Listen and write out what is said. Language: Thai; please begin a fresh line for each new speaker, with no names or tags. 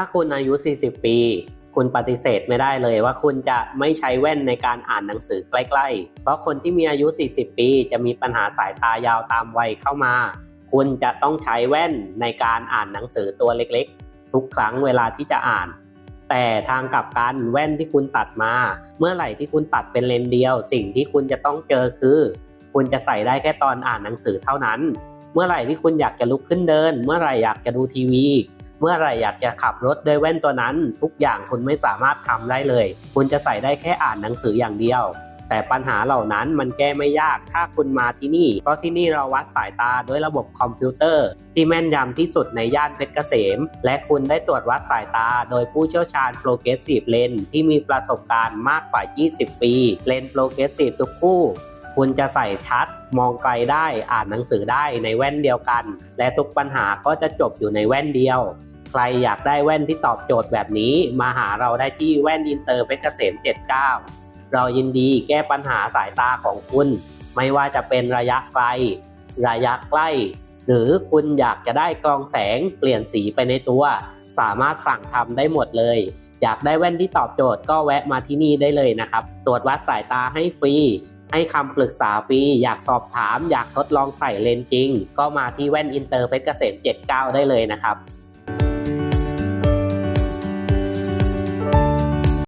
ถ้าคุณอายุ 40 ปี คุณปฏิเสธไม่ได้เลยว่าคุณจะไม่ใช้แว่นในการอ่านหนังสือใกล้ ๆ เพราะคนที่มีอายุ 40 ปี จะมีปัญหาสายตายาวตามวัยเข้ามา คุณจะต้องใช้แว่นในการอ่านหนังสือตัวเล็กๆ ทุกครั้งเวลาที่จะอ่าน แต่ทางกลับกันแว่นที่คุณตัดมา เมื่อไหร่ที่คุณตัดเป็นเลนเดียว สิ่งที่คุณจะต้องเจอคือ คุณจะใส่ได้แค่ตอนอ่านหนังสือเท่านั้น เมื่อไหร่ที่คุณอยากจะลุกขึ้นเดิน เมื่อไหร่อยากจะดูทีวี เมื่อไรอยากจะขับรถด้วยแว่นตัวนั้น ทุกอย่างคุณไม่สามารถทำได้เลย คุณจะใส่ได้แค่อ่านหนังสืออย่างเดียว แต่ปัญหาเหล่านั้นมันแก้ไม่ยากถ้าคุณมาที่นี่ เพราะที่นี่เราวัดสายตาด้วยระบบคอมพิวเตอร์ ที่แม่นยำที่สุดในย่านเพชรเกษม และคุณได้ตรวจวัดสายตา โดยผู้เชี่ยวชาญ Progressive Lens ที่มีประสบการณ์มากกว่า 20 ปีเลนส์ Progressive ทุกคู่คุณจะใส่ชัด มองไกลได้อ่านหนังสือได้ในแว่นเดียวกัน และทุกปัญหาก็จะจบอยู่ในแว่นเดียว ใครอยากได้แว่นที่ตอบโจทย์แบบนี้ มาหาเราได้ที่แว่นอินเตอร์เพชรเกษม 79 เรายินดีแก้ปัญหาสายตาของคุณ ไม่ว่าจะเป็นระยะไกล ระยะใกล้ หรือคุณอยากจะได้กรองแสงเปลี่ยนสีไปในตัว สามารถสั่งทำได้หมดเลย อยากได้แว่นที่ตอบโจทย์ก็แวะมาที่นี่ได้เลยนะครับ ตรวจวัดสายตาให้ฟรีให้คำปรึกษาฟรี อยากสอบถาม อยากทดลองใส่เลนส์จริง ก็มาที่แว่นอินเตอร์เพชรเกษม 79 ได้เลยนะครับ